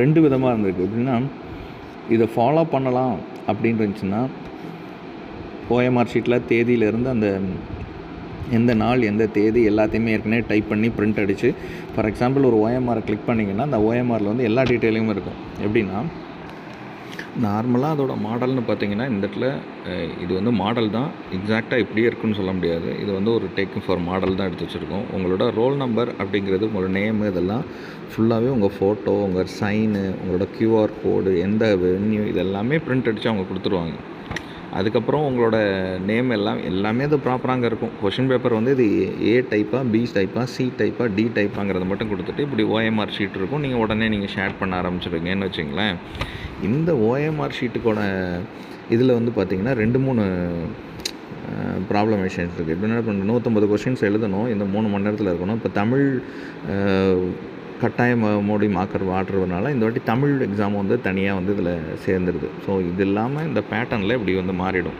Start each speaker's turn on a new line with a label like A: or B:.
A: ரெண்டு விதமாக இருந்திருக்கு. எப்படின்னா இதை ஃபாலோ பண்ணலாம் அப்படின்னு இருந்துச்சுன்னா ஓஎம்ஆர் ஷீட்டில் தேதியிலேருந்து அந்த எந்த நாள் எந்த தேதி எல்லாத்தையுமே ஏற்கனவே டைப் பண்ணி பிரிண்ட் அடித்து ஃபார் எக்ஸாம்பிள் ஒரு ஓஎம்ஆரை கிளிக் பண்ணிங்கன்னா அந்த ஓஎம்ஆரில் வந்து எல்லா டீட்டெயிலையும் இருக்கும். எப்படின்னா நார்மலாக அதோட மாடல்னு பார்த்தீங்கன்னா இந்த இடத்துல இது வந்து மாடல் தான். எக்ஸாக்டாக இப்படியே இருக்குன்னு சொல்ல முடியாது. இது வந்து ஒரு டேக்கிங் ஃபார் மாடல் தான் எடுத்து வச்சுருக்கோம். உங்களோட ரோல் நம்பர் அப்படிங்கிறது உங்களோட நேமு இதெல்லாம் ஃபுல்லாகவே உங்கள் ஃபோட்டோ உங்கள் சைனு உங்களோட க்யூஆர் கோடு எந்த வென்யூ இது எல்லாமே பிரிண்ட் அடித்து அவங்க கொடுத்துருவாங்க. அதுக்கப்புறம் உங்களோட நேம் எல்லாம் எல்லாமே அது ப்ராப்பராக இருக்கும். கொஷின் பேப்பர் வந்து இது ஏ டைப்பாக பி டைப்பாக சி டைப்பாக டி டைப்பாங்கிறத மட்டும் கொடுத்துட்டு இப்படி ஓஎம்ஆர் ஷீட் இருக்கும். நீங்கள் உடனே நீங்கள் ஷேர் பண்ண ஆரம்பிச்சிருங்கன்னு வச்சுங்களேன். இந்த ஓஎம்ஆர் ஷீட்டுக்கோட இதில் வந்து பார்த்திங்கன்னா ரெண்டு மூணு ப்ராப்ளமேஷன்ஸ் இருக்குது எப்படின்னா இப்போ நூற்றம்பது கொஷின்ஸ் எழுதணும். இந்த மூணு மணி நேரத்தில் இருக்கணும். இப்போ தமிழ் கட்டாயம் கட்டாய மோடி மாக்கர் ஆடுறதுனால இந்த வாட்டி தமிழ் எக்ஸாம் வந்து தனியாக வந்து இதில் சேர்ந்துருது. ஸோ இது இல்லாமல் இந்த பேட்டர்னில் இப்படி வந்து மாறிடும்.